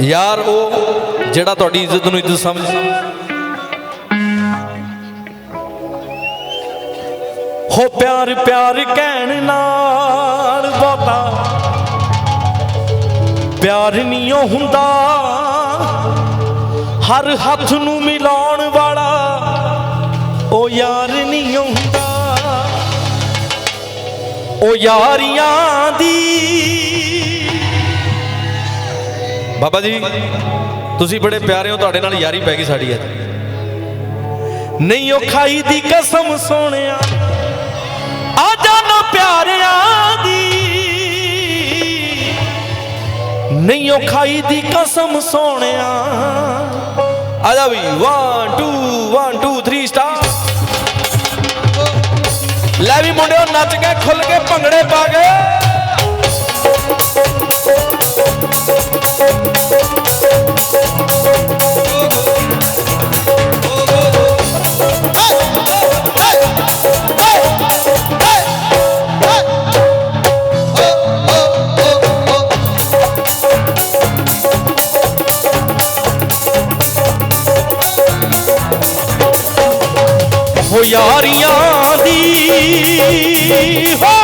ਯਾਰ, ਉਹ ਜਿਹੜਾ ਤੁਹਾਡੀ ਇੱਜ਼ਤ ਨੂੰ ਇੱਜ਼ਤ ਸਮਝ ਹੋ ਪਿਆਰ ਪਿਆਰ ਕਹਿਣ ਨਾਲ ਬਹੁਤਾ। ਪਿਆਰ ਨਹੀਂ ਓ ਹੁੰਦਾ। ਹਰ ਹੱਥ ਨੂੰ ਮਿਲਾਉਣ ਵਾਲਾ ਉਹ ਯਾਰ ਨਹੀਂ ਹੁੰਦਾ। ਉਹ ਯਾਰੀਆਂ ਦੀ ਬਾਬਾ ਜੀ, ਤੁਸੀਂ ਬੜੇ ਪਿਆਰੇ ਹੋ, ਤੁਹਾਡੇ ਨਾਲ ਯਾਰੀ ਪੈ ਗਈ ਸਾਡੀ ਅੱਜ। ਨਹੀਂ ਉਹ ਖਾਈ ਦੀ ਕਸਮ ਸੋਹਣਿਆ ਆ ਜਾਣਾ ਪਿਆਰਿਆਂ ਦੀ। ਨਹੀਂ ਉਹ ਖਾਈ ਦੀ ਕਸਮ ਸੋਹਣਿਆ ਆ ਜਾ ਵੀ 1 2 1 2 3 ਸਟਾਰ ਲੈ ਵੀ ਮੁੰਡਿਓ, ਨੱਚ ਕੇ, ਖੁੱਲ ਕੇ ਭੰਗੜੇ ਪਾ ਕੇ। ਯਾਰੀਆਂ ਦੀ ਹੋ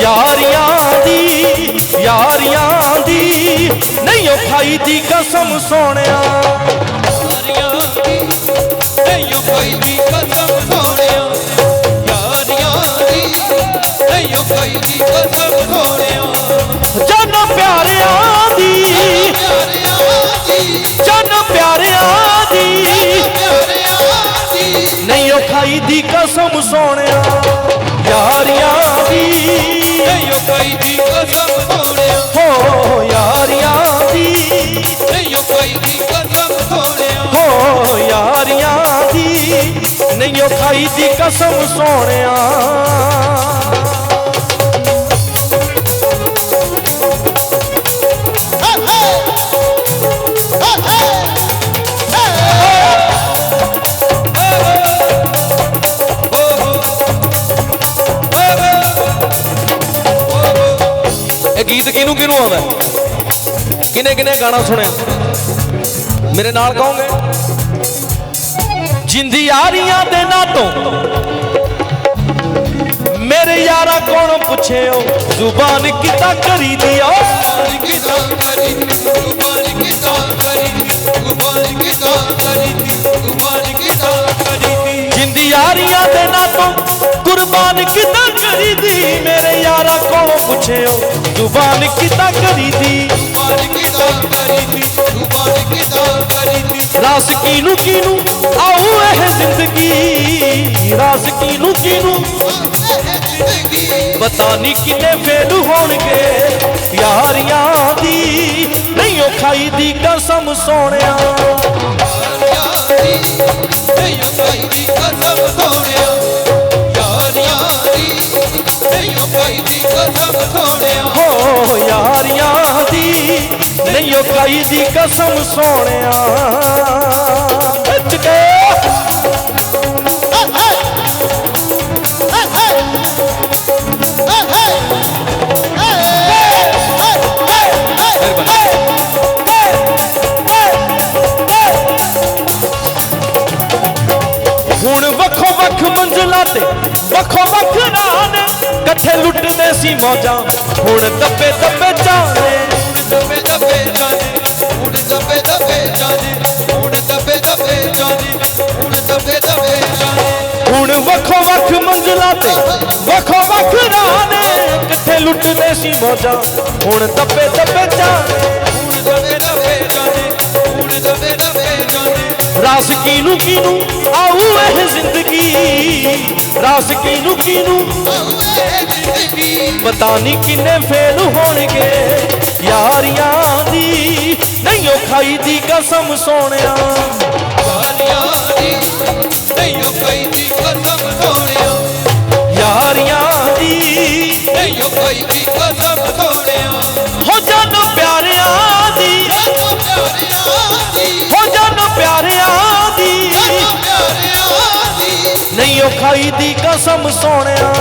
ਯਾਰੀਆਂ ਦੀ ਯਾਰੀਆਂ ਦੀ ਨਹੀਂ ਉਹ ਖਾਈ ਦੀ ਕਸਮ ਸੋਹਣਿਆ। ਦੀ ਕਸਮ ਸੋਹਣਿਆ ਯਾਰੀਆਂ ਦੀ। ਨਹੀਂ ਕੋਈ ਦੀ ਕਸਮ ਸੋਹਣਿਆ। ਹੋ ਯਾਰੀਆਂ ਦੀ। ਨਹੀਂ ਕੋਈ ਦੀ ਕਸਮ ਸੋਹਣਿਆ। ਹੋ ਯਾਰੀਆਂ ਦੀ। ਨਹੀਂ ਉਹ ਖਾਈ ਦੀ ਕਸਮ ਸੋਹਣਿਆ। ਕਿਨੇ ਕਿਨੇ ਗਾਣਾ ਸੁਣਿਆ ਮੇਰੇ ਨਾਲ ਕਹੋਗੇ? ਜਿੰਦੀ ਯਾਰੀਆਂ ਦੇ ਨਾਤੋਂ ਮੇਰੇ ਯਾਰਾ ਕੋਲੋਂ ਪੁੱਛਿਓ ਜ਼ੁਬਾਨ ਕਿਤਾ ਕਰੀ ਦਿਓ ਕਿਤਾ ਕਰੀ ਗੁਬਾਨ ਕਿਤਾ ਕਰੀ ਗੁਬਾਨ ਕਿਤਾ ਕਰੀ ਗੁਬਾਨ ਕਿਤਾ ਕਰੀ ਜਿੰਦੀ ਯਾਰੀਆਂ ਦੇ ਨਾਤੋਂ ਕੁਰਬਾਨ ਕਿਤਾ ਕਰੀ ਦੀ ਮੇਰੇ ਯਾਰਾ ਕੋਲੋਂ ਪੁੱਛਿਓ ਜ਼ੁਬਾਨ ਕਿਤਾ ਕਰੀ ਦੀ ਗੁਬਾਨ ਕਿਤਾ ਕਰੀ ਗੁਬਾਨ ਰਾਸ ਕੀਨੂੰ ਕੀਨੂੰ ਆਉ ਇਹ ਜ਼ਿੰਦਗੀ, ਰਾਸ ਕੀਨੂੰ ਕੀਨੂੰ ਪਤਾ ਨਹੀਂ ਕਿੰਨੇ ਫੇਲ ਹੋਣਗੇ ਯਾਰੀਆਂ ਦੀ, ਨਹੀਂ ਉਹ ਖਾਈ ਦੀ ਕਸਮ ਸੋਹਣਿਆ। ਯਾਰੀ ਨਹੀਂ ਕੋਈ ਦੀ ਕਸਮ ਸੋਹਣਿਆ। ਕੋਈ ਦੀ ਕਸਮ ਸੋਹਣਿਆ ਹੋ ਯਾਰੀਆਂ ਦੀ ਨਹੀਂ ਉਹ ਖਾਈ ਦੀ ਕਸਮ ਸੋਹਣਿਆ ਖਿੱਚ ਕੇ ਹੁਣ ਵੱਖੋ ਵੱਖ ਮੰਜ਼ਲਾਂ ਤੇ, ਵੱਖੋ ਵੱਖ ਨੇ ਇਕੱਠੇ ਲੁੱਟਦੇ ਸੀ ਮੌਜਾਂ। ਹੁਣ ਦੱਬੇ ਦੱਬੇ ਜਾਣੇ ਦਬੇ ਦਬੇ ਜਾਣੇ ਹੁਣ ਦਬੇ ਦਬੇ ਜਾਣੇ ਹੁਣ ਦਬੇ ਦਬੇ ਜਾਣੇ ਹੁਣ ਦਬੇ ਦਬੇ ਜਾਣੇ ਹੁਣ ਵੱਖੋ ਵੱਖ ਮੰਜ਼ਲਾਂ ਤੇ ਵੱਖੋ ਵੱਖ ਰਾਹ ਨੇ। ਇਕੱਠੇ ਲੁੱਟਦੇ ਸੀ ਮੌਜਾਂ। ਹੁਣ ਦੱਬੇ ਦੱਬੇ ਜਾਣੇ ਕੀਨੂੰ ਕੀਨੂੰ ਆਉ ਇਹ ਜ਼ਿੰਦਗੀ? ਰਾਸ ਕੀਨੂੰ ਕੀਨੂੰ ਆਉਏ ਜ਼ਿੰਦਗੀ ਪਤਾ ਨਹੀਂ ਕਿੰਨੇ ਫੇਲ ਹੋਣਗੇ। ਯਾਰੀਆਂ ਦੀ ਨਹੀਂ ਉਹ ਖਾਈ ਦੀ ਕਸਮ ਸੋਹਣਿਆ। ਓ ਖਾਈ ਦੀ ਕਸਮ ਸੋਣਿਆ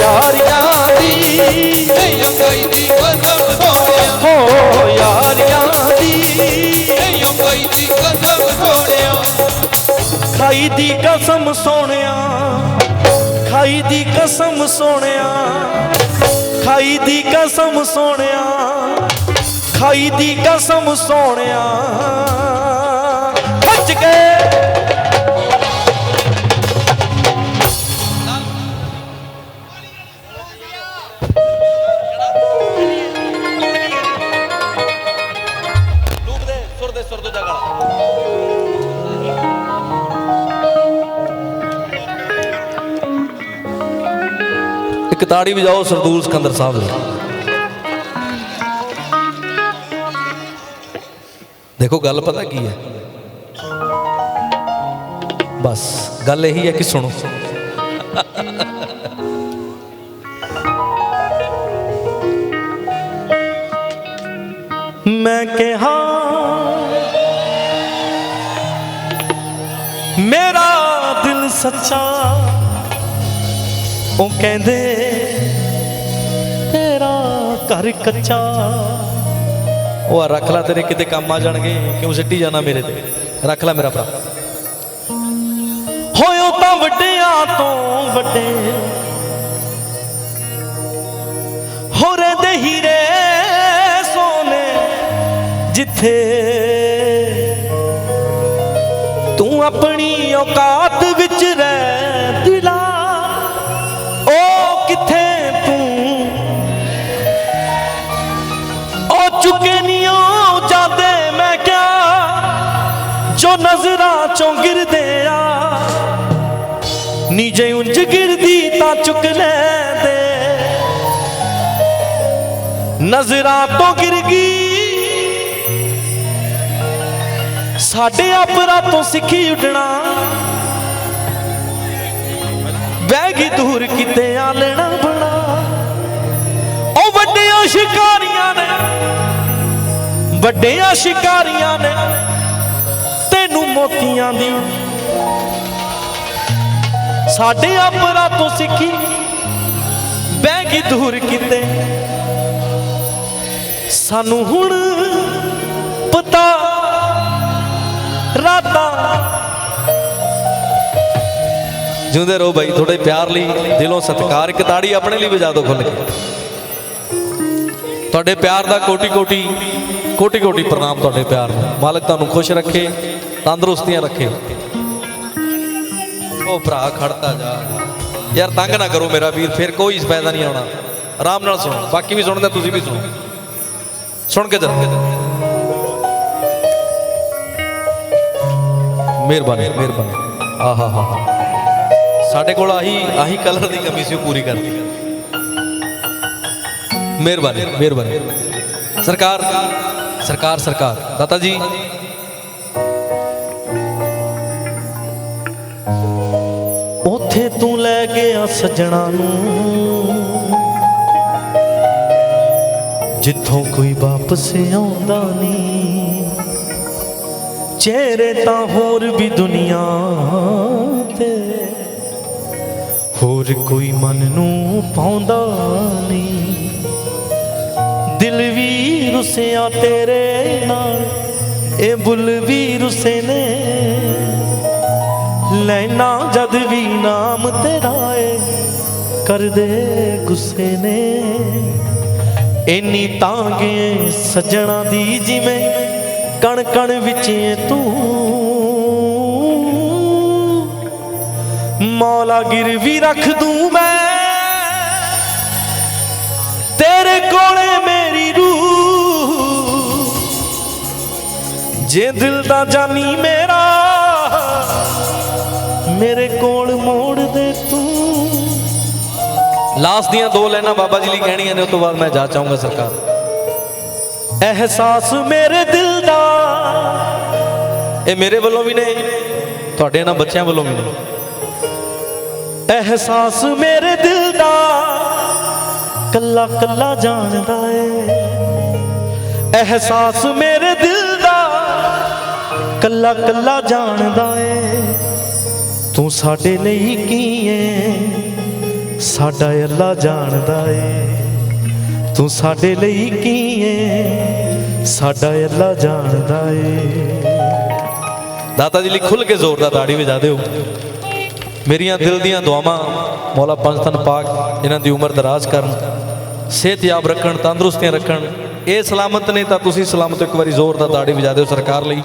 ਯਾਰੀਆਂ ਦੀ ਖਾਈ ਦੀ ਕਸਮ ਸੋਣਿਆ ਹੋ ਯਾਰੀਆਂ ਦੀ ਖਾਈ ਦੀ ਕਸਮ ਸੋਹਣਿਆ। ਖਾਈ ਦੀ ਕਸਮ ਸੋਹਣਿਆ। ਖਾਈ ਦੀ ਕਸਮ ਸੋਹਣਿਆ। ਖਾਈ ਦੀ ਕਸਮ ਸੋਹਣਿਆ। ਗਏ ਇੱਕ ਤਾੜੀ ਵਜਾਓ ਸਰਦੂਲ ਸਿਕੰਦਰ ਸਾਹਿਬ ਦੀ। ਦੇਖੋ, ਗੱਲ ਪਤਾ ਕੀ ਹੈ? ਬਸ, ਗੱਲ ਇਹੀ ਹੈ ਕਿ ਸੁਣੋ। ਮੈਂ ਕਿਹਾ, ਮੇਰਾ ਦਿਲ ਸੱਚਾ ਉਹ ਕਹਿੰਦੇ, ਤੇਰਾ ਘਰ ਕੱਚਾ। ਉਹ ਰੱਖ ਲੈ ਤੇਰੇ, ਕਿਤੇ ਕੰਮ ਆ ਜਾਣਗੇ। ਕਿਉਂ ਸਿੱਟੀ ਜਾਣਾ ਮੇਰੇ ਤੇ? ਰੱਖ ਲੈ ਮੇਰਾ ਭਰਾ। ਹੋਇਓ ਤਾਂ ਵੱਡਿਆਂ ਤੋਂ ਵੱਡੇ। ਹੋਰੇ ਦੇ ਹੀਰੇ ਸੋਨੇ ਜਿੱਥੇ ਤੂੰ ਆਪਣੀ ਔਕਾਤ ਵਿੱਚ ਰਹਿ। ਚੁੱਕੇ ਨੀ ਉਹ ਜਾਂਦੇ, ਮੈਂ ਕਿਹਾ, ਜੋ ਨਜ਼ਰਾਂ ਚੋਂ ਗਿਰਦੇ ਆ। ਨੀ ਉਂਝ ਗਿਰਦੀ ਤਾਂ ਚੁੱਕ ਲੈਂਦੇ। ਨਜ਼ਰਾਂ ਤੋਂ ਗਿਰ ਗਈ। ਸਾਡੇ ਆਪਰਾ ਤੋਂ ਸਿੱਖੀ ਉੱਡਣਾ। ਬਹਿ ਗਈ ਦੂਰ ਕਿਤੇ ਆਲਣਾ ਬਣਾ। ਉਹ ਵੱਡੀਆਂ ਸ਼ਿਕਾਰੀਆਂ ਨੇ ਵੱਡੀਆਂ ਸ਼ਿਕਾਰੀਆਂ ਨੇ, ਤੈਨੂੰ ਮੋਤੀਆਂ ਦੀ। ਸਾਡੇ ਆਪਰਾ ਤੋਂ ਸਿੱਖੀ, ਬਹਿ ਗਈ ਦੂਰ ਕਿਤੇ। ਸਾਨੂੰ ਹੁਣ ਪਤਾ, ਰਾਤਾਂ ਜਿਉਂਦੇ ਰਹੋ ਬਾਈ ਥੋੜੇ ਪਿਆਰ ਲਈ, ਦਿਲੋਂ ਸਤਿਕਾਰ, ਇੱਕ ਤਾੜੀ ਆਪਣੇ ਲਈ ਵਜਾ ਦਿਓ ਖੁੱਲ ਕੇ। ਤੁਹਾਡੇ ਪਿਆਰ ਦਾ ਕੋਟੀ ਕੋਟੀ ਕੋਟੀ ਕੋਟੀ ਪ੍ਰਣਾਮ ਤੁਹਾਡੇ ਪਿਆਰ ਨੂੰ ਮਾਲਕ ਤੁਹਾਨੂੰ ਖੁਸ਼ ਰੱਖੇ, ਤੰਦਰੁਸਤੀਆਂ ਰੱਖੇ। ਉਹ ਭਰਾ ਖੜਤਾ ਜਾ। ਯਾਰ ਤੰਗ ਨਾ ਕਰੋ ਮੇਰਾ ਵੀਰ, ਫਿਰ ਕੋਈ ਫਾਇਦਾ ਨਹੀਂ ਆਉਣਾ। ਆਰਾਮ ਨਾਲ ਸੁਣੋ, ਬਾਕੀ ਵੀ ਸੁਣਦੇ, ਤੁਸੀਂ ਵੀ ਸੁਣੋ। ਸੁਣ ਕੇ ਜਰਾ ਮਿਹਰਬਾਨੀ ਮਿਹਰਬਾਨੀ। ਆਹਾ, ਹਾ ਸਾਡੇ ਕੋਲ ਆਹੀ ਆਹੀ ਕਲਰ ਦੀ ਕਮੀ ਸੀ, ਉਹ ਪੂਰੀ ਕਰਦੀ ਮਿਹਰਬਾਨੀ ਮਿਹਰਬਾਨੀ। ਸਰਕਾਰ ਸਰਕਾਰ ਸਰਕਾਰ। ਦਾਤਾ ਜੀ। ਉਥੇ ਤੂੰ ਲੈ ਗਿਆ ਸਜਣਾ ਨੂੰ। ਜਿੱਥੋਂ ਕੋਈ ਵਾਪਸ ਆਉਂਦਾ ਨਹੀਂ। ਚਿਹਰੇ ਤਾਂ ਹੋਰ ਵੀ ਦੁਨੀਆ ਤੇ। ਹੋਰ ਕੋਈ ਮਨ ਨੂੰ ਪਾਉਂਦਾ ਰੁਸਿਆ ਤੇਰੇ ਨਾਲ, ਇਹ ਬੁੱਲ ਵੀ ਰੁਸੇ ਨੇ। ਲੈਣਾ ਜਦ ਵੀ ਨਾਮ ਤੇਰਾ ਏ, ਕਰਦੇ ਗੁੱਸੇ ਨੇ। ਇੰਨੀ ਤਾਂਗੇ ਸੱਜਣਾ ਦੀ ਜਿਵੇਂ ਕਣ ਕਣ ਵਿੱਚ ਤੂੰ। ਮੌਲਾ ਗਿਰਵੀ ਰੱਖ ਦੂੰ ਮੈਂ, ਤੇਰੇ ਕੋਲੇ ਜੇ ਦਿਲ ਦਾ ਜਾਨੀ ਮੇਰਾ, ਮੇਰੇ ਕੋਲ ਮੋੜ ਦੇ ਤੂੰ। ਲਾਸਟ ਦੀਆਂ ਦੋ ਲਾਈਨਾਂ ਬਾਬਾ ਜੀ ਲਈ ਕਹਿਣੀਆਂ ਨੇ ਉਸ ਤੋਂ ਬਾਅਦ ਮੈਂ ਜਾ ਚਾਹੂੰਗਾ ਸਰਕਾਰ। ਅਹਿਸਾਸ ਮੇਰੇ ਦਿਲ ਦਾ, ਇਹ ਮੇਰੇ ਵੱਲੋਂ ਵੀ ਨੇ, ਤੁਹਾਡੇ ਇਹਨਾਂ ਬੱਚਿਆਂ ਵੱਲੋਂ ਵੀ ਨੇ। ਅਹਿਸਾਸ ਮੇਰੇ ਦਿਲ ਦਾ, ਕੱਲਾ ਕੱਲਾ ਜਾਣਦਾ ਏ। ਅਹਿਸਾਸ ਮੇਰੇ ਦਿਲ ਕੱਲਾ ਕੱਲਾ ਜਾਣਦਾ ਏ। ਤੂੰ ਸਾਡੇ ਲਈ ਕੀ ਏ? ਸਾਡਾ ਅੱਲਾ ਜਾਣਦਾ ਏ। ਤੂੰ ਸਾਡੇ ਲਈ ਕੀ ਏ? ਸਾਡਾ ਅੱਲਾ ਜਾਣਦਾ ਏ। ਦਾਤਾ ਜੀ ਲਈ ਖੁੱਲ ਕੇ ਜ਼ੋਰ ਦਾ ਤਾੜੀ ਵਜਾ ਦਿਓ। ਮੇਰੀਆਂ ਦਿਲ ਦੀਆਂ ਦੁਆਵਾਂ ਮੌਲਾ ਪੰਜਤਨ ਪਾਕ ਇਹਨਾਂ ਦੀ ਉਮਰ ਦਰਾਜ਼ ਕਰਨ ਸਿਹਤਯਾਬ ਰੱਖਣ, ਤੰਦਰੁਸਤੀਆਂ ਰੱਖਣ, ਇਹ ਸਲਾਮਤ ਨੇ ਤਾਂ ਤੁਸੀਂ ਸਲਾਮਤ ਇੱਕ ਵਾਰੀ ਜ਼ੋਰ ਦਾ ਤਾੜੀ ਵਜਾ ਦਿਓ ਸਰਕਾਰ ਲਈ।